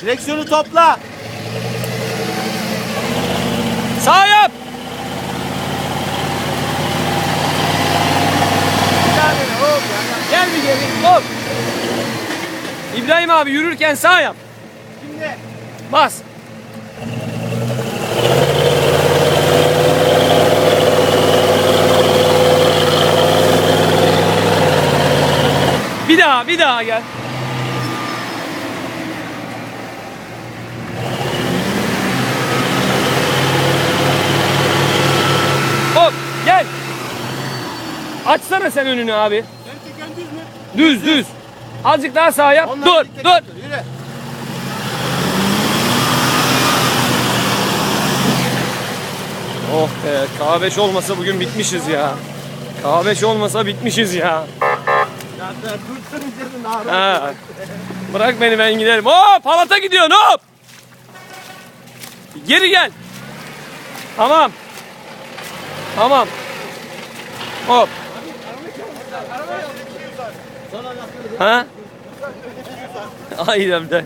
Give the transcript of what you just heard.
Direksiyonu topla. Sağ yap. Gel bir geri. Hop. İbrahim abi yürürken sağ yap. Şimdi. Bas. Bir daha, bir daha gel. Hop, gel. Açsana sen önünü abi. Sen düz mü? Düz, düz. Azıcık daha sağa yap. Onlar dur, dur. götür, Yürü. Oh be K5 olmasa bugün bitmişiz ya. K5 olmasa bitmişiz ya. Ya dursun dedin ağrı. Bırak beni ben giderim. Hop halata gidiyorsun hop. Geri gel. Tamam. Tamam. Hop. Ha? Aynen de.